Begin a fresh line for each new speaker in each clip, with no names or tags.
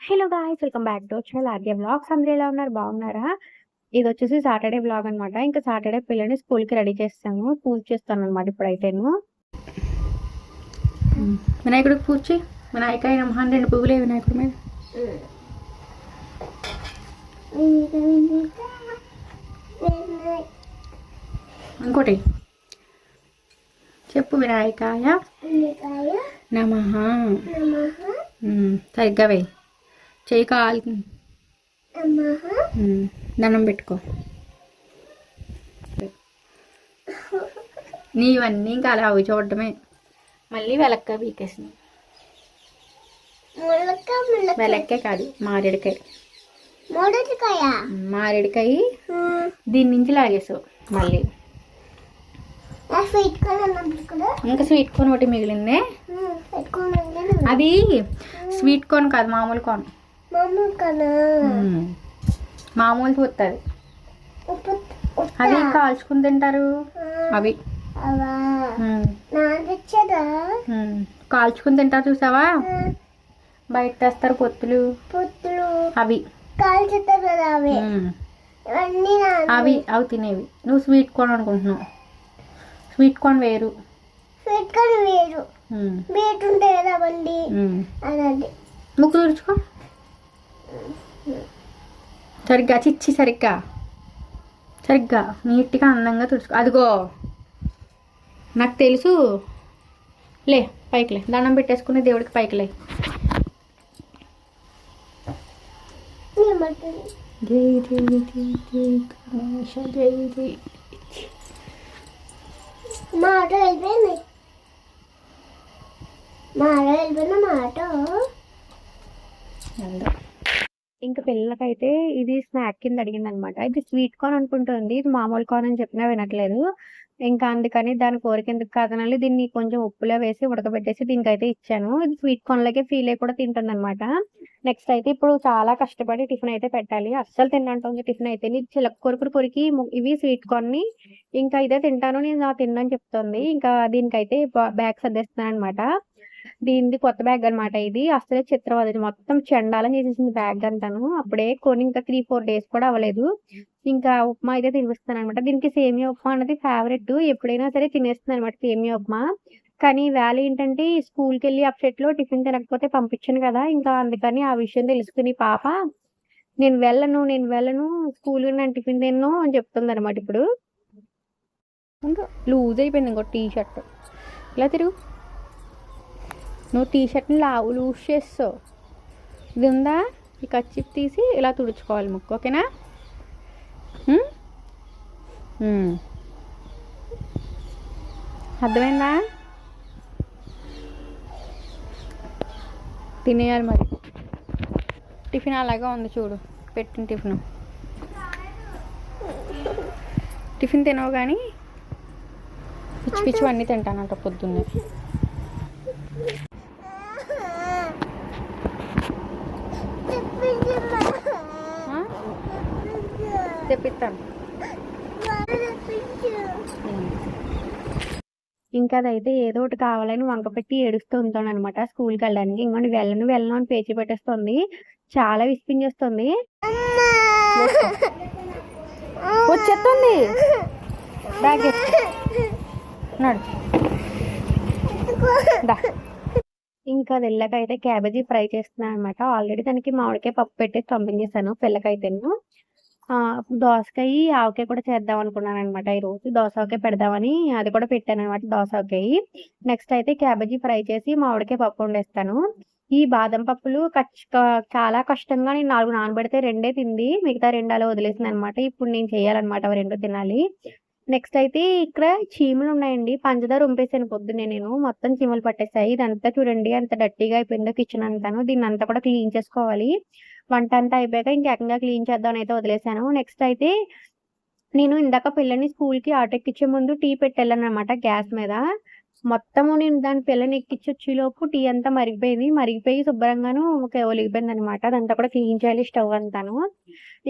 Hello guys welcome back to channel R K blogs అందరూ ఎలా ఉన్నారు? బాగున్నారా? ఇది వచ్చేసి సాటర్డే బ్లాగ్ అన్నమాట. ఇంకా సాటర్డే పిల్లని స్కూల్కి రెడీ చేస్తాను. పూజ చేస్తాను అనమాట ఇప్పుడైతేను. వినాయకుడికి పూజ చేయి. వినాయక నమః అని రెండు పువ్వులే వినాయకుడి మీద. ఇంకోటి. చెప్పు వినాయకాయ. నమ. సరిగ్గా వేయి. చేయి కాలు ఉమ్, దండం పెట్టుకో. నీవన్నీ ఇంకా అలా అవి చూడటమే మళ్ళీ వెలక్క పీకేసింది. వెలక్కే కాదు మారేడుకాయ. మారేడుకాయ? దీని నుంచి లాగేసావు మళ్ళీ. ఇంకా స్వీట్ కార్న్ ఒకటి మిగిలిందే. అది స్వీట్ కార్న్ కాదు మామూలు కార్న్ మామూలు చూస్తుంది అవి కాల్చుకుని తింటారు. అవి. కాల్చుకుని తింటారు చూసావా? బయట తెస్తారు పొత్తులు.
పుత్తులు.
అవి.
అవి.
అవి అవి తినేవి. నువ్వు స్వీట్ కార్న్ అనుకుంటున్నావు. స్వీట్ కార్న్ వేరు.
స్వీట్ కార్న్ వేరు. బీట్ ఉంటాయి కదా బండి
ముక్కు తుడుచుకో. సరిగ్గా చిచ్చి సరిగ్గా. సరిగ్గా నీట్గా అందంగా తుడుచుకో. అదిగో. నాకు తెలుసు. లే పైకి లే. దండం పెట్టేసుకుని దేవుడికి పైకి లే.
ఏమంటుంది
జై జై జై జై గణేశ జై జై
మాట వెళ్ళిపోయింది మాట వెళ్ళిపోయిన మాట
ఇంకా పిల్లలకైతే ఇది స్నాక్ కింద అడిగింది అనమాట ఇది స్వీట్ కార్న్ అనుకుంటుంది ఇది మామూలు కార్న్ అని చెప్పినా వినట్లేదు. ఇంకా అందుకని దాని కోరిక ఎందుకు కాదనాలి దీన్ని కొంచెం ఉప్పులో వేసి ఉడకబెట్టేసి దీనికైతే ఇచ్చాను. ఇది స్వీట్ కార్న్ ఫీల్ అయ్యి కూడా తింటుంది అనమాట నెక్స్ట్ అయితే ఇప్పుడు చాలా కష్టపడి టిఫిన్ అయితే పెట్టాలి. అస్సలు తిన్నంటుంది టిఫిన్ అయితే. ఇది చిలక కొరుకుడు కొరికి ఇవి స్వీట్ కార్న్ని ఇంకా ఇదే తింటాను నేను తిన్నాను చెప్తుంది. ఇంకా దీనికైతే బ్యాగ్ సర్దేస్తున్నాను అనమాట దీనిది కొత్త బ్యాగ్ అనమాట ఇది. అసలే చిత్రం మొత్తం చెండాలని చేసేసింది బ్యాగ్ అంతాను. అప్పుడే కొని ఇంకా త్రీ ఫోర్ డేస్ కూడా అవ్వలేదు. ఇంకా ఉప్మా అయితే తినిపిస్తాను అనమాట దీనికి సేమియా ఉప్మా అనేది ఫేవరెట్ ఎప్పుడైనా సరే తినేస్తుంది అనమాట సేమియా ఉప్మా. కానీ వేళ ఏంటంటే స్కూల్కి వెళ్ళి అప్సెట్లో టిఫిన్ తినకపోతే పంపించాను కదా. ఇంకా అందుకని ఆ విషయం తెలుసుకుని పాప నేను వెళ్ళను నేను వెళ్ళను స్కూల్ నేను టిఫిన్ తిన్ను అని చెప్తుంది అనమాట ఇప్పుడు లూజ్ అయిపోయింది ఇంకో టీ షర్ట్ ఇలా తిరుగు. నువ్వు టీ షర్ట్ని లావు లూజ్ చేస్తావు ఇది ఉందా ఈ కచ్చిప్ తీసి ఇలా తుడుచుకోవాలి ముక్కు ఓకేనా? అర్థమైందా? తినేయాలి మరి. టిఫిన్ అలాగే ఉంది చూడు. పెట్టిన టిఫిన్. టిఫిన్ తినవు కానీ పిచ్చి పిచ్చి అన్నీ తింటానంట పొద్దున్నే. తెప్పిస్తాను. ఇంకా అదైతే ఏదో ఒకటి కావాలని వంక పెట్టి ఏడుస్తూ ఉంటాను అనమాట స్కూల్కి వెళ్ళడానికి ఇంకోటి వెళ్ళను వెళ్ళను అని పేచి పెట్టేస్తుంది. చాలా విసిపించేస్తుంది. వచ్చేస్తుంది. బ్యాగ్ నడు. దా. ఇంకా వెళ్ళకైతే క్యాబేజీ ఫ్రై చేస్తున్నాను అనమాట ఆల్రెడీ దానికి మామిడికాయ పప్పు పెట్టేసి పంపించేసాను పిల్లకైతేను దోసకాయ ఆవకాయ కూడా చేద్దాం అనుకున్నాను అనమాట ఈరోజు. దోసకాయ పెడదామని అది కూడా పెట్టాను అనమాట దోసకాయ. నెక్స్ట్ అయితే క్యాబేజీ ఫ్రై చేసి మామిడికాయ పప్పు వండేస్తాను. ఈ బాదం పప్పులు చాలా కష్టంగా నేను నాలుగు నానబెడితే రెండే తింది. మిగతా రెండు అలా వదిలేసింది అనమాట ఇప్పుడు నేను చేయాలన్నమాట అవి రెండు తినాలి. నెక్స్ట్ అయితే ఇక్కడ చీమలు ఉన్నాయండి. పంచదార ఉంపేసాను పొద్దున్నే నేను. మొత్తం చీమలు పట్టేసాయి ఇదంతా చూడండి అంత డట్టీగా అయిపోయిందో కిచెన్ అంతాను. దీన్ని అంతా కూడా క్లీన్ చేసుకోవాలి. వంట అంతా అయిపోయాక ఇంకా క్లీన్ చేద్దాం అయితే వదిలేసాను నెక్స్ట్ అయితే నేను ఇందాక పిల్లని స్కూల్కి ఆటో ఎక్కించే ముందు టీ పెట్టాను అనమాట గ్యాస్ మీద. మొత్తము నేను దాని పిల్లని ఎక్కించి వచ్చేలోపు టీ అంతా మరిగిపోయింది. మరిగిపోయి శుభ్రంగాను ఒక ఒలిగిపోయింది అనమాట అదంతా కూడా క్లీన్ చేయాలి స్టవ్ అంతాను.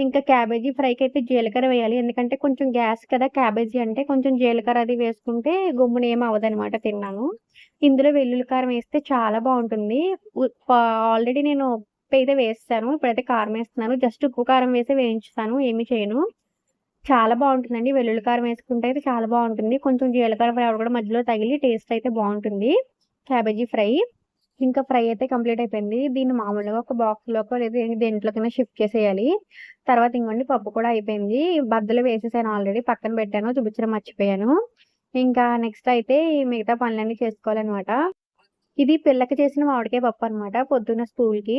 ఇంకా క్యాబేజీ ఫ్రైకి అయితే జీలకర్ర వేయాలి. ఎందుకంటే కొంచెం గ్యాస్ కదా క్యాబేజీ అంటే కొంచెం జీలకర్ర అది వేసుకుంటే గమ్మున ఏం అవ్వదన్నమాట తిన్నాను. ఇందులో వెల్లుల్లి కారం వేస్తే చాలా బాగుంటుంది. ఆల్రెడీ నేను ఉప్పు అయితే వేస్తాను. ఇప్పుడైతే కారం వేస్తున్నాను. జస్ట్ ఉప్పు కారం వేసి వేయించుతాను. ఏమి చేయను. చాలా బాగుంటుందండి. వెల్లుల్లి కారం వేసుకుంటే అయితే చాలా బాగుంటుంది. కొంచెం జీలకర్ర ఫ్లేవర్ కూడా మధ్యలో తగిలి టేస్ట్ అయితే బాగుంటుంది. Cabbage fry. ఇంకా ఫ్రై అయితే కంప్లీట్ అయిపోయింది. దీన్ని మామూలుగా ఒక బాక్స్లోకో లేదా దేంట్లోకైనా షిఫ్ట్ చేసేయాలి. తర్వాత ఇంకోండి పప్పు కూడా అయిపోయింది. బద్దలు వేసేసాను ఆల్రెడీ పక్కన పెట్టాను. చూపించడం మర్చిపోయాను. ఇంకా నెక్స్ట్ అయితే మిగతా పనులన్నీ చేసుకోవాలన్నమాట. ఇది పిల్లకి చేసిన మామిడికాయ పప్పు అనమాట పొద్దున్న స్కూల్కి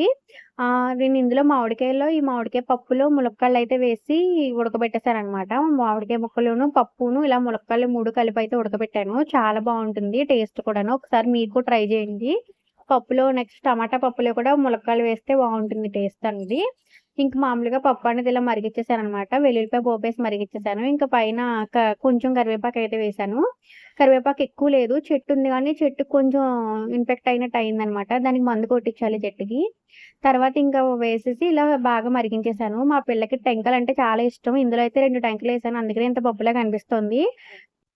నేను ఇందులో మామిడికాయలో ఈ మామిడికాయ పప్పులో ములక్కాళ్ళు అయితే వేసి ఉడకబెట్టేశారనమాట మామిడికాయ ముక్కలును పప్పును ఇలా ములక్కాళ్ళు మూడు కలిపి అయితే ఉడకబెట్టాను. చాలా బాగుంటుంది టేస్ట్ కూడాను. ఒకసారి మీకు ట్రై చేయండి. పప్పులో నెక్స్ట్ టమాటా పప్పులో కూడా ములక్కాయలు వేస్తే బాగుంటుంది టేస్ట్ అనేది. ఇంక మామూలుగా పప్పు అనేది ఇలా మరిగిచ్చేసాను అనమాట వెల్లుల్లిపాయ పోపేసి మరిగిచ్చేసాను. ఇంకా పైన కొంచెం కరివేపాకు అయితే వేసాను. కరివేపాకు ఎక్కువ లేదు. చెట్టు ఉంది కానీ చెట్టు కొంచెం ఇన్ఫెక్ట్ అయినట్టు అయిందనమాట. దానికి మందు కొట్టించాలి చెట్టుకి. తర్వాత ఇంకా వేసేసి ఇలా బాగా మరిగించేసాను. మా పిల్లకి టెంకలు అంటే చాలా ఇష్టం. ఇందులో అయితే రెండు టెంకలు వేసాను. అందుకనే ఇంత పప్పులా కనిపిస్తుంది.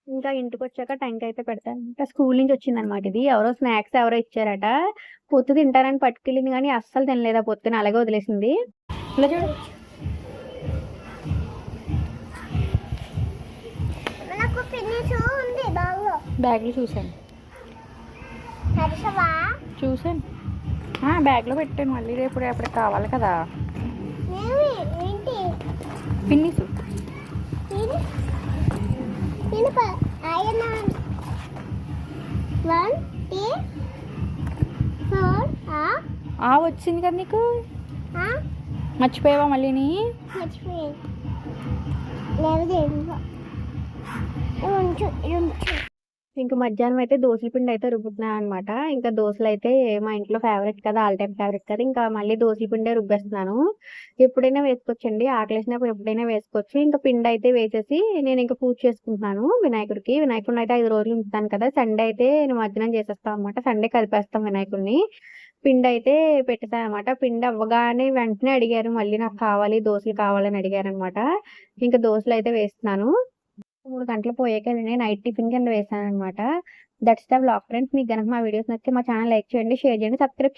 ఇంకా ఇంటికి వచ్చాక టెంక అయితే పెడతాను. ఇంకా స్కూల్ నుంచి వచ్చింది అనమాట ఇది. ఎవరో స్నాక్స్ ఎవరో ఇచ్చారట. పొత్తు తింటారని పట్టుకెళ్ళింది కానీ అస్సలు తినలేదు. ఆ పొత్తుని అలాగే వదిలేసింది. ఇలా చూడు
నాకు ఫినిష్ ఉంది
బ్యాగ్లో చూసాను
హర్షవా
చూసాను బ్యాగ్లో పెట్టాను మళ్ళీ. రేపు ఎప్పుడు కావాలి కదా.
ఏంటి
పిన్నిసు.
ఆ
వచ్చింది కదా నీకు? మర్చిపోయావా మళ్ళీని
మర్చిపోయాను
ఇంకా మధ్యాహ్నం అయితే దోశల పిండి అయితే రుబ్బుతున్నాయి అనమాట ఇంకా దోశలు అయితే మా ఇంట్లో ఫేవరెట్ కదా ఆల్ టైమ్ ఫేవరెట్ కదా. ఇంకా మళ్ళీ దోశల పిండే రుబ్బేస్తున్నాను. ఎప్పుడైనా వేసుకోవచ్చండి. ఆకలేసినప్పుడు ఎప్పుడైనా వేసుకోవచ్చు. ఇంకా పిండి అయితే వేసేసి నేను ఇంకా పూజ చేసుకుంటున్నాను వినాయకుడికి. వినాయకుడిని అయితే ఐదు రోజులు ఉంచుతాను కదా. సండే అయితే నేను మధ్యాహ్నం చేసేస్తాం అనమాట సండే కలిపేస్తాం వినాయకుడిని. పిండి అయితే పెట్టేసాను అనమాట పిండి అవ్వగానే వెంటనే అడిగారు. మళ్ళీ నాకు కావాలి దోశలు కావాలని అడిగారు అనమాట ఇంకా దోశలు అయితే వేస్తున్నాను. మూడు గంటలు పోయాక నేను నైట్ టిఫిన్ కింద వేసాను అనమాట దట్స్ ద బ్లాగ్ ఫ్రెండ్స్. మీకు కనుక మా వీడియోస్ నచ్చితే మా ఛానల్ లైక్ చేయండి షేర్ చేయండి సబ్స్క్రైబ్